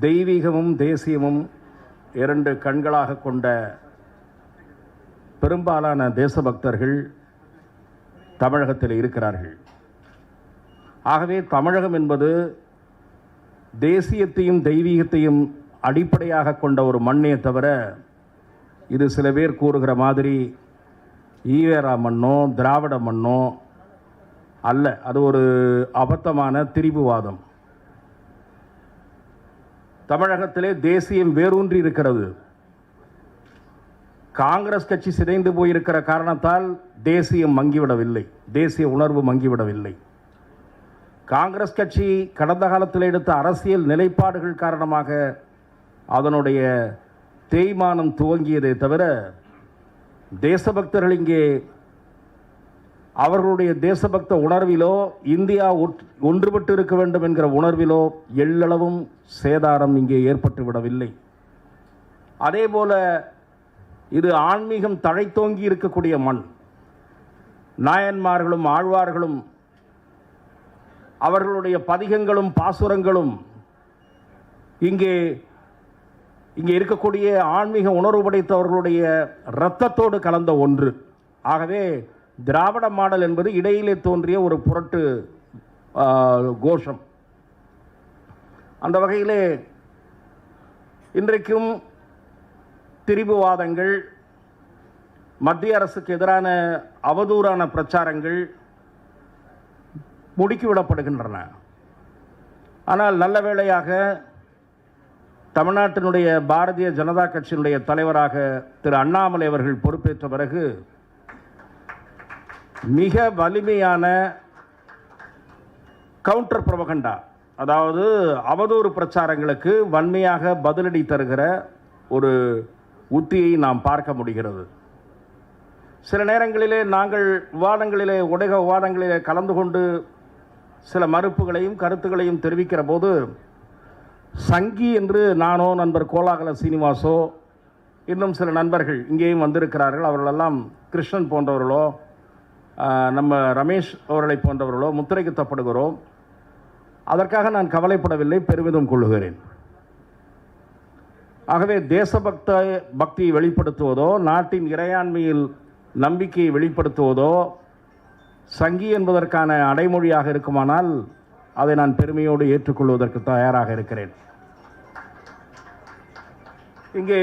தெய்வீகமும் தேசியமும் இரண்டு கண்களாக கொண்ட பெரும்பாலான தேசபக்தர்கள் தமிழகத்தில் இருக்கிறார்கள். ஆகவே தமிழகம் என்பது தேசியத்தையும் தெய்வீகத்தையும் அடிப்படையாக கொண்ட ஒரு மண்ணே தவிர இது சில பேர் கூறுகிற மாதிரி ஈவேரா மண்ணோ திராவிட மண்ணோ அல்ல. அது ஒரு அபத்தமான திரிபுவாதம். தமிழகத்திலே தேசியம் வேரூன்றி இருக்கிறது. காங்கிரஸ் கட்சி சிதைந்து போயிருக்கிற காரணத்தால் தேசியம் மங்கிவிடவில்லை. தேசிய உணர்வு மங்கிவிடவில்லை. காங்கிரஸ் கட்சி கடந்த காலத்தில் எடுத்த அரசியல் நிலைப்பாடுகள் காரணமாக அதனுடைய தேய்மானம் துவங்கியதே தவிர தேசபக்தர்கள் இங்கே அவர்களுடைய தேசபக்த உணர்விலோ இந்தியா ஒற்- ஒன்றுபட்டு இருக்க வேண்டும் என்கிற உணர்விலோ எள்ளளவும் சேதாரம் இங்கே ஏற்பட்டு விடவில்லை. அதேபோல இது ஆன்மீகம் தழைத்தோங்கி இருக்கக்கூடிய மண். நாயன்மார்களும் ஆழ்வார்களும் அவர்களுடைய பதிகங்களும் பாசுரங்களும் இங்கே இங்கே இருக்கக்கூடிய ஆன்மீக உணர்வு படைத்தவர்களுடைய இரத்தத்தோடு கலந்த ஒன்று. ஆகவே திராவிட மாடல் என்பது இடையிலே தோன்றிய ஒரு புரட்டு கோஷம். அந்த வகையிலே இன்றைக்கும் திரிபுவாதங்கள் மத்திய அரசுக்கு எதிரான அவதூறான பிரச்சாரங்கள் முடுக்கிவிடப்படுகின்றன. ஆனால் நல்ல வேளையாக தமிழ்நாட்டினுடைய பாரதிய ஜனதா கட்சியினுடைய தலைவராக திரு அண்ணாமலை அவர்கள் பொறுப்பேற்ற பிறகு மிக வலிமையான கவுண்டர் ப்ரொபகண்டா அதாவது அவதூறு பிரச்சாரங்களுக்கு வன்மையாக பதிலடி தருகிற ஒரு உத்தியை நாம் பார்க்க முடிகிறது. சில நேரங்களிலே நாங்கள் விவாதங்களிலே உடைக விவாதங்களிலே கலந்து கொண்டு சில மறுப்புகளையும் கருத்துக்களையும் தெரிவிக்கிற போது சங்கி என்று நானோ நண்பர் கோலாகல சீனிவாசோ இன்னும் சில நண்பர்கள் இங்கேயும் வந்திருக்கிறார்கள். அவர்களெல்லாம் கிருஷ்ணன் போன்றவர்களோ நம்ம ரமேஷ் அவர்களை போன்றவர்களோ முத்திரைக்குத்தப்படுகிறோம் அதற்காக நான் கவலைப்படவில்லை பெருமிதம் கொள்ளுகிறேன். ஆகவே தேசபக்த பக்தியை வெளிப்படுத்துவதோ நாட்டின் இறையாண்மையில் நம்பிக்கையை வெளிப்படுத்துவதோ சங்கி என்பதற்கான அடைமொழியாக இருக்குமானால் அதை நான் பெருமையோடு ஏற்றுக்கொள்வதற்கு தயாராக இருக்கிறேன். இங்கே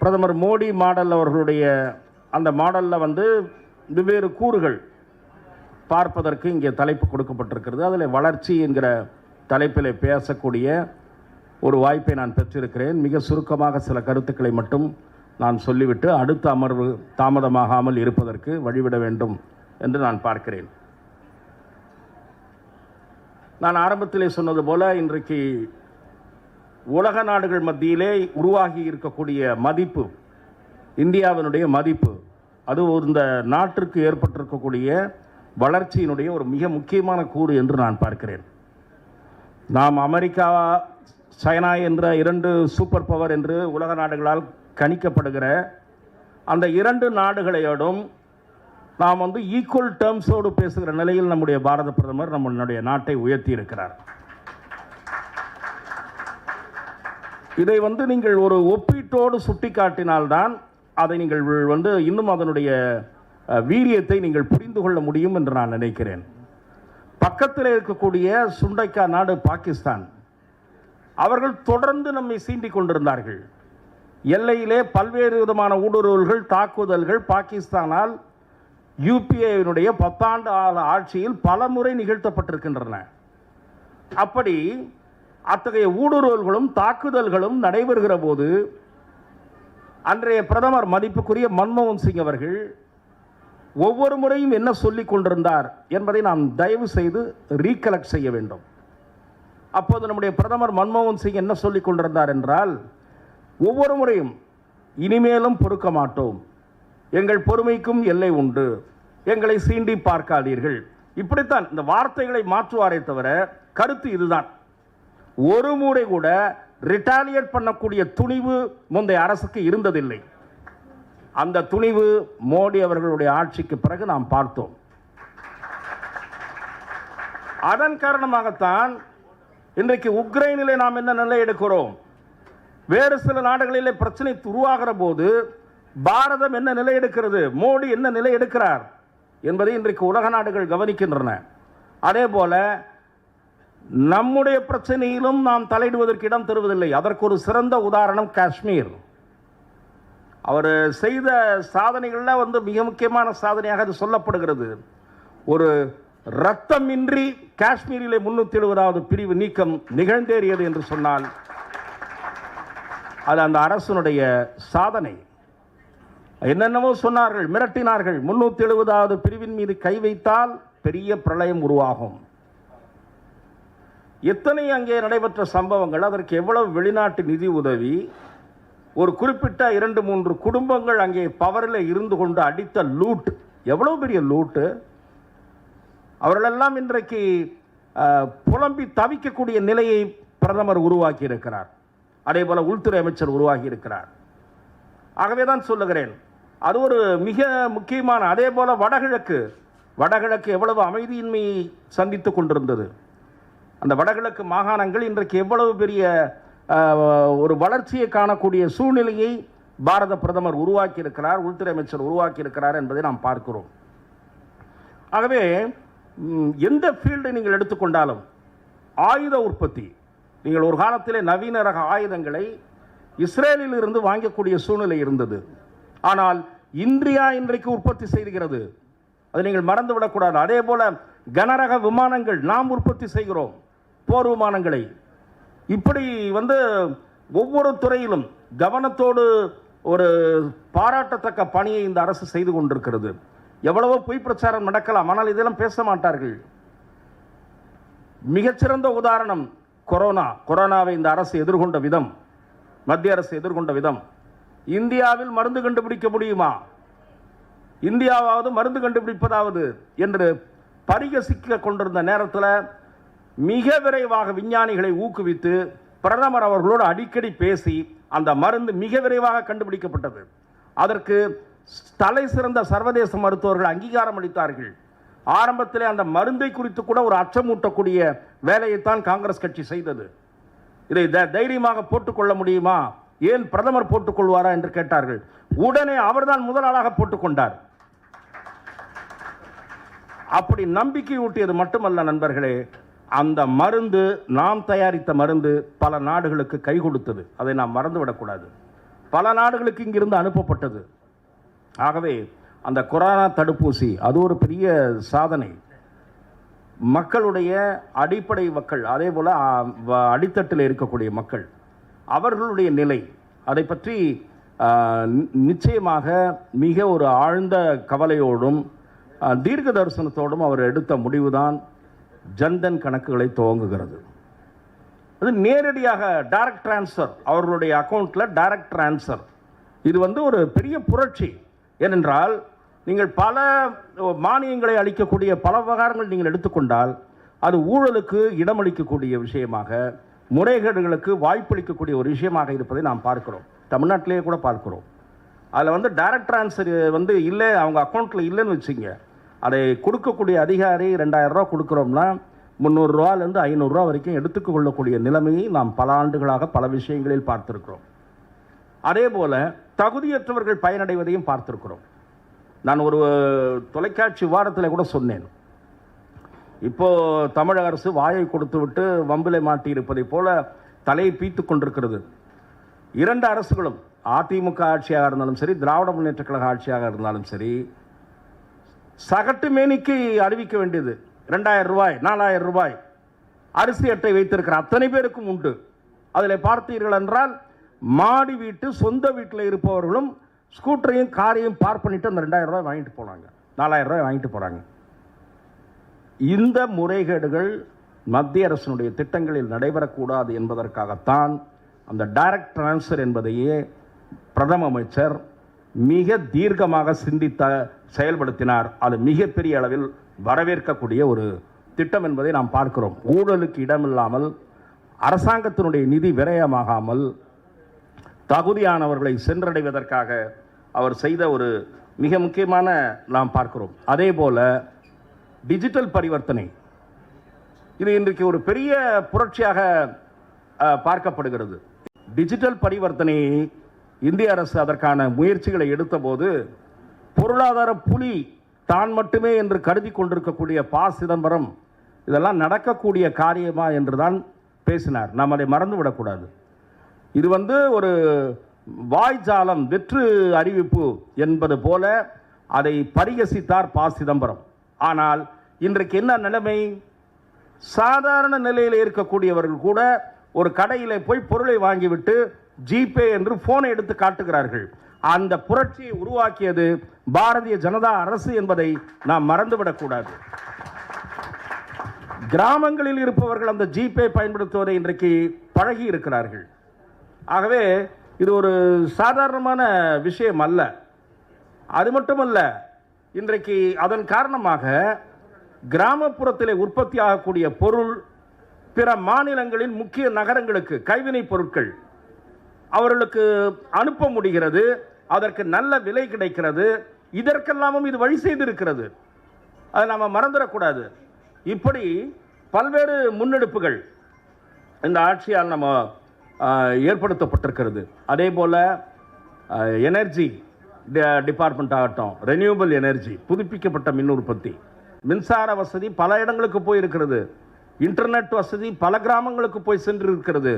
பிரதமர் மோடி மாடல் அவர்களுடைய அந்த மாடலில் வந்து வெவ்வேறு கூறுகள் பார்ப்பதற்கு இங்கே தலைப்பு கொடுக்கப்பட்டிருக்கிறது. அதில் வளர்ச்சி என்கிற தலைப்பில் பேசக்கூடிய ஒரு வாய்ப்பை நான் பெற்றிருக்கிறேன். மிக சுருக்கமாக சில கருத்துக்களை மட்டும் நான் சொல்லிவிட்டு அடுத்த அமர்வு தாமதமாகாமல் இருப்பதற்கு வழிவிட வேண்டும் என்று நான் பார்க்கிறேன். நான் ஆரம்பத்திலே சொன்னது போல இன்றைக்கு உலக நாடுகள் மத்தியிலே உருவாகி இருக்கக்கூடிய மதிப்பு இந்தியாவினுடைய மதிப்பு அது இந்த நாட்டிற்கு ஏற்பட்டிருக்கக்கூடிய வளர்ச்சியினுடைய ஒரு மிக முக்கியமான கூறு என்று நான் பார்க்கிறேன். நாம் அமெரிக்கா சைனா என்ற இரண்டு சூப்பர் பவர் என்று உலக நாடுகளால் கணிக்கப்படுகிற அந்த இரண்டு நாடுகளையோடும் நாம் வந்து ஈக்குவல் டேர்ம்ஸோடு பேசுகிற நிலையில் நம்முடைய பாரத பிரதமர் நம்மளுடைய நாட்டை உயர்த்தி இருக்கிறார் இதை வந்து நீங்கள் ஒரு ஒப்பீட்டோடு சுட்டிக்காட்டினால்தான் அதை நீங்கள் வந்து இன்னும் அதனுடைய வீரியத்தை நீங்கள் புரிந்து கொள்ள முடியும் என்று நான் நினைக்கிறேன். பக்கத்தில் இருக்கக்கூடிய சுண்டைக்கா நாடு பாகிஸ்தான். அவர்கள் தொடர்ந்து நம்மை சீண்டிக் கொண்டிருந்தார்கள். எல்லையிலே பல்வேறு விதமான ஊடுருவல்கள் தாக்குதல்கள் பாகிஸ்தானால் யூபிஏவினுடைய பத்தாண்டு கால ஆட்சியில் பல முறை நிகழ்த்தப்பட்டிருக்கின்றன. அப்படி அத்தகைய ஊடுருவல்களும் தாக்குதல்களும் நடைபெறுகிற போது அன்றைய பிரதமர் மதிப்புக்குரிய மன்மோகன் சிங் அவர்கள் ஒவ்வொரு முறையும் என்ன சொல்லிக் கொண்டிருந்தார் என்பதை நாம் தயவு செய்து ரீகலெக்ட் செய்ய வேண்டும். அப்போது நம்முடைய பிரதமர் மன்மோகன் சிங் என்ன சொல்லிக் கொண்டிருந்தார் என்றால் ஒவ்வொரு முறையும் இனிமேலும் பொறுக்க மாட்டோம். எங்கள் பொறுமைக்கும் எல்லை உண்டு. எங்களை சீண்டி பார்க்காதீர்கள். இப்படித்தான் இந்த வார்த்தைகளை மாற்றுவாரே தவிர கருத்து இதுதான். ஒரு முறை கூட ரிட்டாலியேட் பண்ணக்கூடிய துணிவு முந்தைய அரசுக்கு இருந்ததில்லை. அந்த துணிவு மோடி அவர்களுடைய ஆட்சிக்கு பிறகு நாம் பார்த்தோம். அதன் காரணமாகத்தான் இன்றைக்கு உக்ரைனிலே நாம் என்ன நிலை எடுக்கிறோம்? வேறு சில நாடுகளிலே பிரச்சனை உருவாகிற போது பாரதம் என்ன நிலை எடுக்கிறது? மோடி என்ன நிலை எடுக்கிறார்? என்பதை இன்றைக்கு உலக நாடுகள் கவனிக்கின்றன. அதே போல நம்முடைய பிரச்சனையிலும் நாம் தலையிடுவதற்கு இடம் தருவதில்லை. அதற்கு ஒரு சிறந்த உதாரணம் காஷ்மீர். அவர் செய்த சாதனைகளில் வந்து மிக முக்கியமான சாதனையாக அது சொல்லப்படுகிறது. ஒரு ரத்தமின்றி காஷ்மீரிலே முன்னூற்றி எழுபதாவது பிரிவு நீக்கம் நிகழ்ந்தேறியது என்று சொன்னால் அது அந்த அரசனுடைய சாதனை. என்னென்னவோ சொன்னார்கள் மிரட்டினார்கள். முன்னூற்றி எழுபதாவது பிரிவின் மீது கை வைத்தால் பெரிய பிரளயம் உருவாகும். எத்தனை அங்கே நடைபெற்ற சம்பவங்கள் அதற்கு எவ்வளவு வெளிநாட்டு நிதி உதவி ஒரு குறிப்பிட்ட இரண்டு மூன்று குடும்பங்கள் அங்கே பவரில் இருந்து கொண்டு அடித்த லூட் எவ்வளோ பெரிய லூட்டு? அவர்களெல்லாம் இன்றைக்கு புலம்பி தவிக்கக்கூடிய நிலையை பிரதமர் உருவாக்கி இருக்கிறார் அதே போல உள்துறை அமைச்சர் உருவாகி இருக்கிறார் ஆகவே தான் சொல்லுகிறேன் அது ஒரு மிக முக்கியமான அதே போல் வடகிழக்கு வடகிழக்கு எவ்வளவு அமைதியின்மையை சந்தித்து கொண்டிருந்தது. அந்த வடகிழக்கு மாகாணங்கள் இன்றைக்கு எவ்வளவு பெரிய ஒரு வளர்ச்சியை காணக்கூடிய சூழ்நிலையை பாரத பிரதமர் உருவாக்கியிருக்கிறார் உள்துறை அமைச்சர் உருவாக்கியிருக்கிறார் என்பதை நாம் பார்க்கிறோம். ஆகவே எந்த ஃபீல்டை நீங்கள் எடுத்துக்கொண்டாலும் ஆயுத உற்பத்தி நீங்கள் ஒரு காலத்திலே நவீன ரக ஆயுதங்களை இஸ்ரேலில் இருந்து வாங்கக்கூடிய சூழ்நிலை இருந்தது. ஆனால் இந்தியா இன்றைக்கு உற்பத்தி செய்கிறது. அதை நீங்கள் மறந்து விடக்கூடாது அதே போல கனரக விமானங்கள் நாம் உற்பத்தி செய்கிறோம். போர் விமானங்களை இப்படி வந்து ஒவ்வொரு துறையிலும் கவனத்தோடு ஒரு பாராட்டத்தக்க பணியை இந்த அரசு செய்து கொண்டிருக்கிறது. எவ்வளவோ பொய் பிரச்சாரம் நடக்கலாம் ஆனால் இதெல்லாம் பேச மாட்டார்கள். மிகச்சிறந்த உதாரணம் கொரோனா. கொரோனாவை இந்த அரசு எதிர்கொண்ட விதம். மத்திய அரசு எதிர்கொண்ட விதம். இந்தியாவில் மருந்து கண்டுபிடிக்க முடியுமா? இந்தியாவாவது மருந்து கண்டுபிடிப்பதாவது என்று பரிகசிக்க கொண்டிருந்த நேரத்தில் மிக விரைவாக விஞ்ஞானிகளை ஊக்குவித்து பிரதமர் அவர்களோடு அடிக்கடி பேசி அந்த மருந்து மிக விரைவாக கண்டுபிடிக்கப்பட்டது. அதற்கு தலை சிறந்த சர்வதேச மருத்துவர்கள் அங்கீகாரம் அளித்தார்கள். ஆரம்பத்தில் அந்த மருந்தை குறித்து கூட ஒரு அச்சமூட்டக்கூடிய வேலையைத்தான் காங்கிரஸ் கட்சி செய்தது. இதை த- தைரியமாக போட்டுக்கொள்ள முடியுமா? ஏன் பிரதமர் போட்டுக்கொள்வாரா என்று கேட்டார்கள். உடனே அவர்தான் முதலாளாக போட்டுக்கொண்டார் அப்படி நம்பிக்கை ஊட்டியது மட்டுமல்ல நண்பர்களே அந்த மருந்து நாம் தயாரித்த மருந்து பல நாடுகளுக்கு கை கொடுத்தது. அதை நாம் மறந்துவிடக்கூடாது பல நாடுகளுக்கு இங்கிருந்து அனுப்பப்பட்டது. ஆகவே அந்த கொரோனா தடுப்பூசி அது ஒரு பெரிய சாதனை. மக்களுடைய அடிப்படை மக்கள் அதே போல் அடித்தட்டில் இருக்கக்கூடிய மக்கள் அவர்களுடைய நிலை அதை பற்றி நிச்சயமாக மிக ஒரு ஆழ்ந்த கவலையோடும் தீர்க்க தரிசனத்தோடும் அவர் எடுத்த முடிவுதான். ஜன்தன் கணக்குகளை துவங்குகிறது. அது நேரடியாக டைரக்ட் ட்ரான்ஸ்ஃபர் அவர்களுடைய அக்கௌண்ட்டில் டைரக்ட் ட்ரான்ஸ்ஃபர் இது வந்து ஒரு பெரிய புரட்சி. ஏனென்றால் நீங்கள் பல மானியங்களை அளிக்கக்கூடிய பல விவகாரங்கள் நீங்கள் எடுத்துக்கொண்டால் அது ஊழலுக்கு இடமளிக்கக்கூடிய விஷயமாக முறைகேடுகளுக்கு வாய்ப்பளிக்கக்கூடிய ஒரு விஷயமாக இருப்பதை நாம் பார்க்கிறோம். தமிழ்நாட்டிலேயே கூட பார்க்கிறோம். அதில் வந்து டைரக்ட் ட்ரான்ஸ்ஃபர் வந்து இல்லை அவங்க அக்கௌண்ட்டில் இல்லைன்னு வச்சுங்க அதை கொடுக்கக்கூடிய அதிகாரி ரெண்டாயிரம் ரூபா கொடுக்குறோம்னா முந்நூறுரூவாலேருந்து ஐநூறுரூவா வரைக்கும் எடுத்துக்கொள்ளக்கூடிய நிலைமையை நாம் பல ஆண்டுகளாக பல விஷயங்களில் பார்த்துருக்குறோம். அதே போல் தகுதியற்றவர்கள் பயனடைவதையும் பார்த்துருக்குறோம். நான் ஒரு தொலைக்காட்சி வாரத்தில் கூட சொன்னேன். இப்போது தமிழக அரசு வாயை கொடுத்து விட்டு வம்பிலை மாட்டி இருப்பதை போல தலையை பீத்து கொண்டிருக்கிறது. இரண்டு அரசுகளும் அதிமுக ஆட்சியாக இருந்தாலும் சரி திராவிட முன்னேற்ற கழக ஆட்சியாக இருந்தாலும் சரி சகட்டு மேனிக்கு அறிவிக்க வேண்டியது. ரெண்டாயிரம் ரூபாய் நாலாயிரம் ரூபாய். அரிசி அட்டை வைத்திருக்கிற அத்தனை பேருக்கும் உண்டு. அதில் பார்த்தீர்கள் என்றால் மாடி வீட்டு சொந்த வீட்டில் இருப்பவர்களும் ஸ்கூட்டரையும் காரையும் பார்க் பண்ணிட்டு அந்த ரெண்டாயிரம் ரூபாய் வாங்கிட்டு போனாங்க. நாலாயிரம் ரூபாய் வாங்கிட்டு போகிறாங்க இந்த முறைகேடுகள் மத்திய அரசினுடைய திட்டங்களில் நடைபெறக்கூடாது என்பதற்காகத்தான் அந்த டைரக்ட் ட்ரான்ஸ்ஃபர் என்பதையே பிரதம அமைச்சர் மிக தீர்க்கமாக சிந்தித்த செயல்படுத்தினார். அது மிகப்பெரிய அளவில் வரவேற்கக்கூடிய ஒரு திட்டம் என்பதை நாம் பார்க்கிறோம். ஊழலுக்கு இடமில்லாமல் அரசாங்கத்தினுடைய நிதி விரயமாகாமல் தகுதியானவர்களை சென்றடைவதற்காக அவர் செய்த ஒரு மிக முக்கியமான நாம் பார்க்கிறோம். அதே போல டிஜிட்டல் பரிவர்த்தனை. இது இன்றைக்கு ஒரு பெரிய புரட்சியாக பார்க்கப்படுகிறது. டிஜிட்டல் பரிவர்த்தனையை இந்திய அரசு அதற்கான முயற்சிகளை எடுத்தபோது பொருளாதார புலி தான் மட்டுமே என்று கருதி கொண்டிருக்கக்கூடிய ப. சிதம்பரம் இதெல்லாம் நடக்கக்கூடிய காரியமா என்று தான் பேசினார். நாம் அதை மறந்துவிடக்கூடாது. இது வந்து ஒரு வாய்ஜாலம் வெற்று அறிவிப்பு என்பது போல அதை பரிகசித்தார் ப. சிதம்பரம். ஆனால் இன்றைக்கு என்ன நிலைமை? சாதாரண நிலையில் இருக்கக்கூடியவர்கள் கூட ஒரு கடையில் போய் பொருளை வாங்கிவிட்டு ஜிபே என்று ஃபோனை எடுத்து காட்டுகிறார்கள். அந்த புரட்சியை உருவாக்கியது பாரதிய ஜனதா அரசு என்பதை நாம் மறந்துவிடக்கூடாது. கிராமங்களில் இருப்பவர்கள் அந்த ஜிபே பயன்படுத்துவதை இன்றைக்கு பழகி இருக்கிறார்கள். ஆகவே இது ஒரு சாதாரணமான விஷயம் அல்ல. அது மட்டுமல்ல இன்றைக்கு அதன் காரணமாக கிராமப்புறத்திலே உற்பத்தி ஆகக்கூடிய பொருள் பிற மாநிலங்களின் முக்கிய நகரங்களுக்கு கைவினைப் பொருட்கள் அவர்களுக்கு அனுப்ப முடிகிறது. அதற்கு நல்ல விலை கிடைக்கிறது. இதற்கெல்லாமும் இது வழி செய்திருக்கிறது. அதை நாம் மறந்துடக்கூடாது. இப்படி பல்வேறு முன்னெடுப்புகள் இந்த ஆட்சியால் நம்ம ஏற்படுத்தப்பட்டிருக்கிறது. அதே போல் எனர்ஜி டிபார்ட்மெண்ட் ஆகட்டும் ரெனியூவபிள் எனர்ஜி புதுப்பிக்கப்பட்ட மின் உற்பத்தி மின்சார வசதி பல இடங்களுக்கு போயிருக்கிறது. இன்டர்நெட் வசதி பல கிராமங்களுக்கு போய் சென்று இருக்கிறது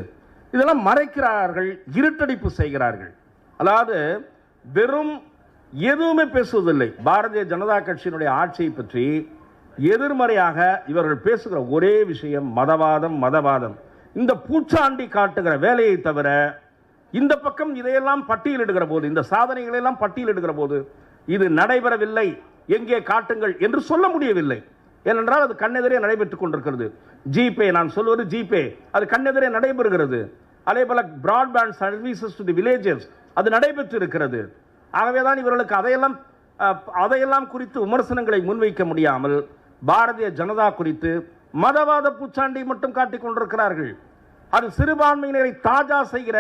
இதெல்லாம் மறைக்கிறார்கள் இருட்டடிப்பு செய்கிறார்கள். அதாவது வெறும் எதுவுமே பேசுவதில்லை. பாரதிய ஜனதா கட்சியினுடைய ஆட்சியை பற்றி எதிர்மறையாக இவர்கள் பேசுகிற ஒரே விஷயம் மதவாதம் மதவாதம். இந்த பூச்சாண்டி காட்டுகிற வேலையை தவிர இந்த பக்கம் இதையெல்லாம் பட்டியலிடுகிற போது இந்த சாதனைகளை எல்லாம் பட்டியலிடுகிற போது இது நடைபெறவில்லை. எங்கே காட்டுங்கள் என்று சொல்ல முடியவில்லை. ஏனென்றால் அது கண்ணெதிரே நடைபெற்றுக் கொண்டிருக்கிறது. ஜிபே நான் சொல்வது ஜிபே. அது கண்ணெதிரே நடைபெறுகிறது. அதே போல broadband services to the villages அது நடைபெற்று இருக்கிறது ஆகவே தான் இவர்களுக்கு அதையெல்லாம் அதையெல்லாம் குறித்து விமர்சனங்களை முன்வைக்க முடியாமல் பாரதிய ஜனதா குறித்து மதவாத பூச்சாண்டி மட்டும் காட்டிக் கொண்டிருக்கிறார்கள். அது சிறுபான்மையினரை தாஜா செய்கிற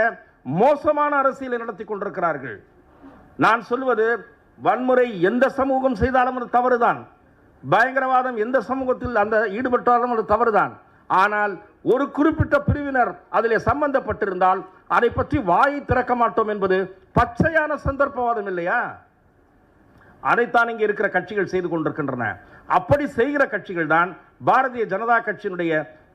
மோசமான அரசியலை நடத்தி கொண்டிருக்கிறார்கள். நான் சொல்வது வன்முறை எந்த சமூகம் செய்தாலும் அது தவறுதான். பயங்கரவாதம் எந்த சமூகத்தில் அந்த ஈடுபட்டாலும் அது தவறுதான். ஆனால் ஒரு குறிப்பிட்ட பிரிவினர் அதிலே சம்பந்தப்பட்டிருந்தால் அதை பற்றி வாயை திறக்க மாட்டோம் என்பது பச்சையான சந்தர்ப்பவாதம் இல்லையா? அதைத்தான் இங்கே இருக்கிற கட்சிகள் செய்து கொண்டிருக்கின்றன. அப்படி செய்கிற கட்சிகள் தான் பாரதிய ஜனதா கட்சியினுடைய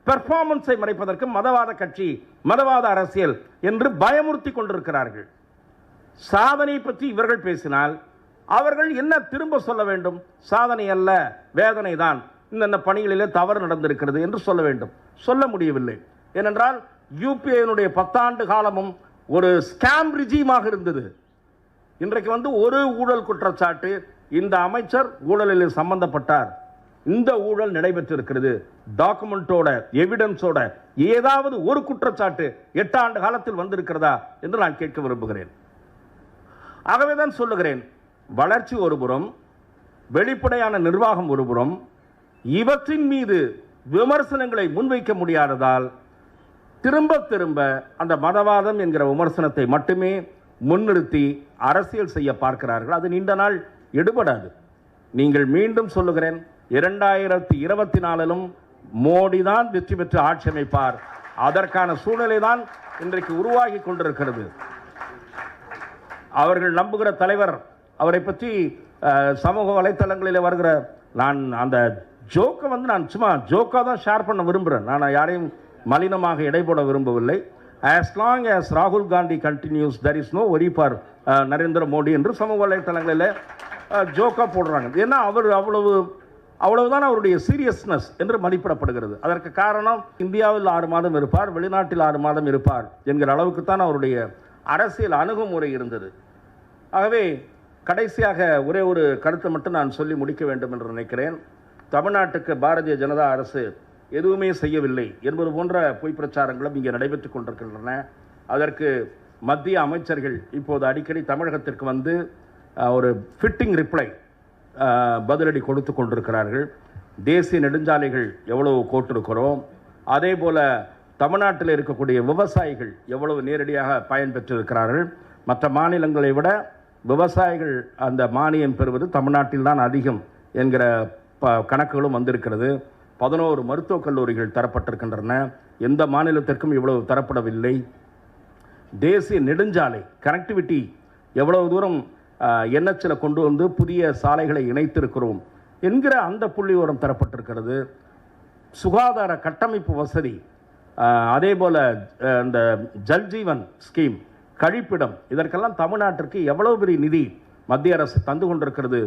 பெர்ஃபார்மன்ஸை மறைப்பதற்கு மதவாத கட்சி மதவாத அரசியல் என்று பயமுறுத்தி கொண்டிருக்கிறார்கள். சாதனை பற்றி இவர்கள் பேசினால் அவர்கள் என்ன திரும்ப சொல்ல வேண்டும்? சாதனை அல்ல வேதனை தான் இந்தந்த பணிகளிலே தவறு நடந்திருக்கிறது என்று சொல்ல வேண்டும். சொல்ல முடியவில்லை. ஏனென்றால் யூபிஐனுடைய பத்தாண்டு காலமும் ஒரு ஸ்கேம் ரிஜியமாக இருந்தது. இன்றைக்கு வந்து ஒரு ஊழல் குற்றச்சாட்டு இந்த அமைச்சர் ஊழலில் சம்பந்தப்பட்டார். இந்த ஊழல் நடைபெற்றிருக்கிறது. டாக்குமெண்டோட எவிடன்ஸோட ஏதாவது ஒரு குற்றச்சாட்டு எட்டு ஆண்டு காலத்தில் வந்திருக்கிறதா என்று நான் கேட்க விரும்புகிறேன். ஆகவே தான் சொல்லுகிறேன். வளர்ச்சி ஒருபுறம் வெளிப்படையான நிர்வாகம் ஒருபுறம் இவற்றின் மீது விமர்சனங்களை முன்வைக்க முடியாததால் திரும்ப திரும்ப அந்த மதவாதம் என்கிற விமர்சனத்தை மட்டுமே முன்னிறுத்தி அரசியல் செய்ய பார்க்கிறார்கள். அது நீண்ட நாள் எடுபடாது. நீங்கள் மீண்டும் சொல்லுகிறேன் இரண்டாயிரத்தி இருபத்தி நாலிலும் மோடி தான் வெற்றி பெற்று ஆட்சி அமைப்பார். அதற்கான சூழ்நிலை தான் இன்றைக்கு உருவாகி கொண்டிருக்கிறது. அவர்கள் நம்புகிற தலைவர் அவரை பற்றி சமூக வலைத்தளங்களில் வருகிற நான் அந்த ஜோக்கை வந்து நான் சும்மா ஜோக்காக தான் ஷேர் பண்ண விரும்புகிறேன் நான் யாரையும் மலினமாக இடைபோட விரும்பவில்லை. ஆஸ் லாங் ஆஸ் ராகுல் Gandhi continues there is no worry for Narendra Modi என்று சமூக வலைத்தளங்களில் ஜோக்காக uh, போடுறாங்க. ஏன்னா அவர் அவ்வளவு அவ்வளவுதான் அவருடைய சீரியஸ்னஸ் என்று மதிப்பிடப்படுகிறது. அதற்கு காரணம் இந்தியாவில் ஆறு மாதம் இருப்பார் வெளிநாட்டில் ஆறு மாதம் இருப்பார் என்கிற அளவுக்கு தான் அவருடைய அரசியல் அணுகுமுறை இருந்தது. ஆகவே கடைசியாக ஒரே ஒரு கருத்தை மட்டும் நான் சொல்லி முடிக்க வேண்டும் என்று நினைக்கிறேன். தமிழ்நாட்டுக்கு பாரதிய ஜனதா அரசு எதுவுமே செய்யவில்லை என்பது போன்ற பொய் பிரச்சாரங்களும் இங்கே நடைபெற்றுக் கொண்டிருக்கின்றன. அதற்கு மத்திய அமைச்சர்கள் இப்போது அடிக்கடி தமிழகத்திற்கு வந்து ஒரு ஃபிட்டிங் ரிப்ளை பதிலடி கொடுத்து கொண்டிருக்கிறார்கள். தேசிய நெடுஞ்சாலைகள் எவ்வளவு கோட்டிருக்கிறோம். அதே போல தமிழ்நாட்டில் இருக்கக்கூடிய விவசாயிகள் எவ்வளவு நேரடியாக பயன்பெற்றிருக்கிறார்கள் மற்ற மாநிலங்களை விட விவசாயிகள் அந்த மானியம் பெறுவது தமிழ்நாட்டில் தான் அதிகம் என்கிற ப கணக்குகளும் வந்திருக்கிறது. பதினோரு மருத்துவக் கல்லூரிகள் தரப்பட்டிருக்கின்றன. எந்த மாநிலத்திற்கும் இவ்வளவு தரப்படவில்லை. தேசிய நெடுஞ்சாலை கனெக்டிவிட்டி எவ்வளவு தூரம் என்எச்சில் கொண்டு வந்து புதிய சாலைகளை இணைத்திருக்கிறோம் என்கிற அந்த புள்ளி உரம் தரப்பட்டிருக்கிறது. சுகாதார கட்டமைப்பு வசதி அதே போல் இந்த ஜல்ஜீவன் ஸ்கீம் கழிப்பிடம் இதற்கெல்லாம் தமிழ்நாட்டிற்கு எவ்வளவு பெரிய நிதி மத்திய அரசு தந்து கொண்டிருக்கிறது.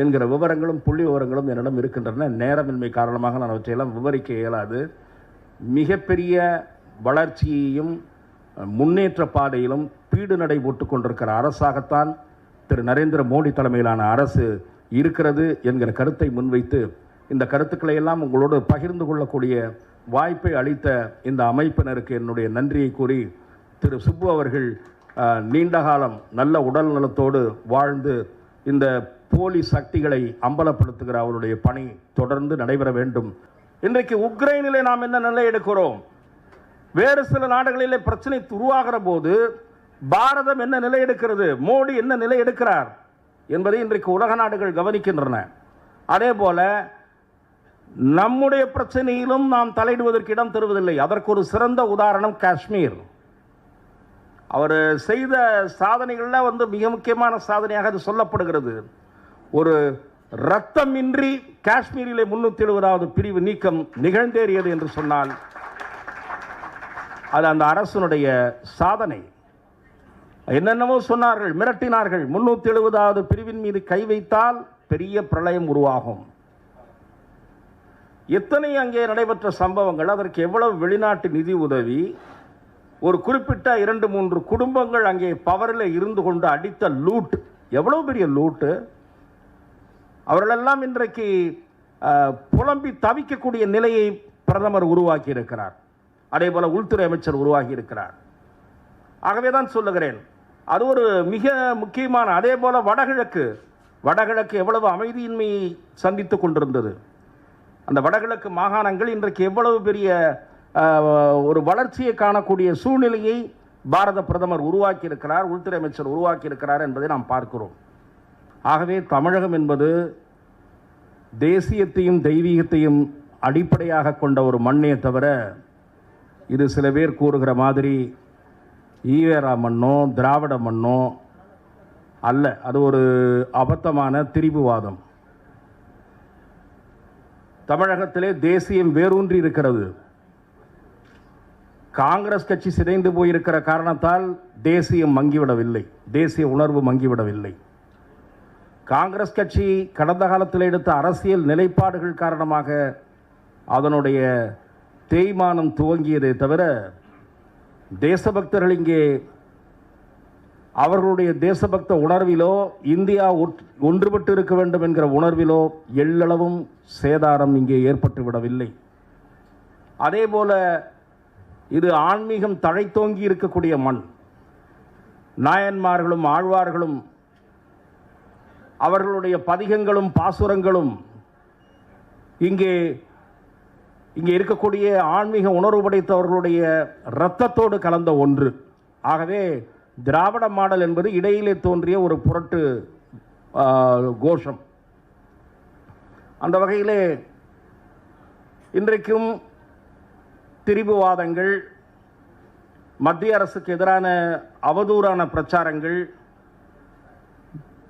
என்கிற விவரங்களும் புள்ளி விவரங்களும் என்னிடம் இருக்கின்றன. நேரமின்மை காரணமாக நான் அவற்றையெல்லாம் விவரிக்க இயலாது. மிகப்பெரிய வளர்ச்சியையும் முன்னேற்ற பாதையிலும் பீடு நடை போட்டு கொண்டிருக்கிற அரசாகத்தான் திரு. நரேந்திர மோடி தலைமையிலான அரசு இருக்கிறது என்கிற கருத்தை முன்வைத்து இந்த கருத்துக்களை எல்லாம் உங்களோடு பகிர்ந்து கொள்ளக்கூடிய வாய்ப்பை அளித்த இந்த அமைப்பினருக்கு என்னுடைய நன்றியை கூறி திரு. சுப்பு அவர்கள் நீண்ட காலம் நல்ல உடல் நலத்தோடு வாழ்ந்து இந்த போலி சக்திகளை அம்பலப்படுத்துகிற அவருடைய பணி தொடர்ந்து நடைபெற வேண்டும். இன்றைக்கு உக்ரைனிலே நாம் என்ன நிலை எடுக்கிறோம்? வேறு சில நாடுகளிலே பிரச்சனை உருவாகிற போது பாரதம் என்ன நிலை எடுக்கிறது? மோடி என்ன நிலை எடுக்கிறார்? என்பதை இன்றைக்கு உலக நாடுகள் கவனிக்கின்றன. அதே போல நம்முடைய பிரச்சனையிலும் நாம் தலையிடுவதற்கு இடம் தருவதில்லை. அதற்கு ஒரு சிறந்த உதாரணம் காஷ்மீர். அவர் செய்த சாதனைகளில் வந்து மிக முக்கியமான சாதனையாக அது சொல்லப்படுகிறது. ஒரு ரத்தமின்றி காஷ்மீரிலே முன்னூத்தி எழுபதாவது பிரிவு நீக்கம் நிகழ்ந்தேறியது என்று சொன்னால் அது அந்த அரசனுடைய சாதனை. என்னென்னவோ சொன்னார்கள் மிரட்டினார்கள். முன்னூத்தி எழுபதாவது பிரிவின் மீது கை வைத்தால் பெரிய பிரளயம் உருவாகும். எத்தனை அங்கே நடைபெற்ற சம்பவங்கள் அதற்கு எவ்வளவு வெளிநாட்டு நிதி உதவி ஒரு குறிப்பிட்ட இரண்டு மூன்று குடும்பங்கள் அங்கே பவரில் இருந்து கொண்டு அடித்த லூட். எவ்வளவு பெரிய லூட்டு? அவர்களெல்லாம் இன்றைக்கு புலம்பி தவிக்கக்கூடிய நிலையை பிரதமர் உருவாக்கி இருக்கிறார் அதே போல் உள்துறை அமைச்சர் உருவாகி இருக்கிறார் ஆகவே தான் சொல்லுகிறேன் அது ஒரு மிக முக்கியமான அதே போல் வடகிழக்கு வடகிழக்கு எவ்வளவு அமைதியின்மையை சந்தித்து கொண்டிருந்தது. அந்த வடகிழக்கு மாகாணங்கள் இன்றைக்கு எவ்வளவு பெரிய ஒரு வளர்ச்சியை காணக்கூடிய சூழ்நிலையை பாரத பிரதமர் உருவாக்கி இருக்கிறார் உள்துறை அமைச்சர் உருவாக்கியிருக்கிறார் என்பதை நாம் பார்க்கிறோம். ஆகவே தமிழகம் என்பது தேசியத்தையும் தெய்வீகத்தையும் அடிப்படையாக கொண்ட ஒரு மண்ணே தவிர இது சில பேர் கூறுகிற மாதிரி ஈவேரா மண்ணோ திராவிட மண்ணோ அல்ல. அது ஒரு அபத்தமான திரிபுவாதம். தமிழகத்திலே தேசியம் வேரூன்றி இருக்கிறது. காங்கிரஸ் கட்சி சிதைந்து போயிருக்கிற காரணத்தால் தேசியம் மங்கிவிடவில்லை. தேசிய உணர்வு மங்கிவிடவில்லை. காங்கிரஸ் கட்சி கடந்த காலத்தில் எடுத்த அரசியல் நிலைப்பாடுகள் காரணமாக அதனுடைய தேய்மானம் துவங்கியதே தவிர தேசபக்தர்கள் இங்கே அவர்களுடைய தேசபக்த உணர்விலோ இந்தியா ஒற்- ஒன்றுபட்டு இருக்க வேண்டும் என்கிற உணர்விலோ எள்ளளவும் சேதாரம் இங்கே ஏற்பட்டு விடவில்லை அதே போல இது ஆன்மீகம் தழைத்தோங்கி இருக்கக்கூடிய மண். நாயன்மார்களும் ஆழ்வார்களும் அவர்களுடைய பதிகங்களும் பாசுரங்களும் இங்கே இங்கே இருக்கக்கூடிய ஆன்மீக உணர்வு படைத்தவர்களுடைய இரத்தத்தோடு கலந்த ஒன்று. ஆகவே திராவிட மாடல் என்பது இடையிலே தோன்றிய ஒரு புரட்டு கோஷம். அந்த வகையிலே இன்றைக்கும் திரிபுவாதங்கள் மத்திய அரசுக்கு எதிரான அவதூறான பிரச்சாரங்கள்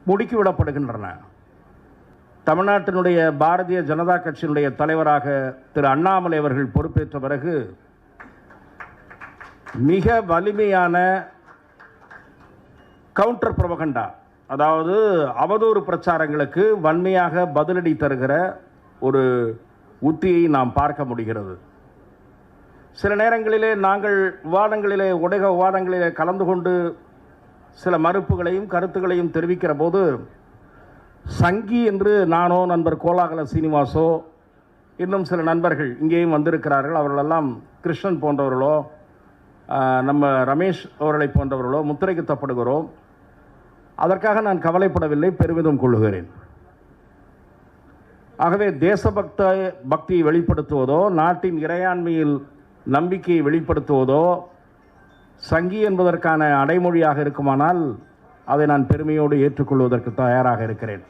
முடுக்கிவிடப்படுகின்றன தமிழ்நாட்டினுடைய பாரதிய ஜனதா கட்சியினுடைய தலைவராக திரு அண்ணாமலை அவர்கள் பொறுப்பேற்ற பிறகு மிக வலிமையான கவுண்டர் புரபகண்டா அதாவது அவதூறு பிரச்சாரங்களுக்கு வன்மையாக பதிலடி தருகிற ஒரு உத்தியை நாம் பார்க்க முடிகிறது. சில நேரங்களிலே நாங்கள் விவாதங்களிலே உடைக விவாதங்களிலே கலந்து கொண்டு சில மறுப்புகளையும் கருத்துக்களையும் தெரிவிக்கிற போது சங்கி என்று நானோ நண்பர் கோலாகல சீனிவாசோ இன்னும் சில நண்பர்கள் இங்கேயும் வந்திருக்கிறார்கள். அவர்களெல்லாம் கிருஷ்ணன் போன்றவர்களோ நம்ம ரமேஷ் அவர்களை போன்றவர்களோ முத்திரைக்குத்தப்படுகிறோம். அதற்காக நான் கவலைப்படவில்லை பெருமிதம் கொள்ளுகிறேன். ஆகவே தேசபக்த பக்தியை வெளிப்படுத்துவதோ நாட்டின் இறையாண்மையில் நம்பிக்கையை வெளிப்படுத்துவதோ சங்கி என்பதற்கான அடைமொழியாக இருக்குமானால் அதை நான் பெருமையோடு ஏற்றுக்கொள்வதற்கு தயாராக இருக்கிறேன்.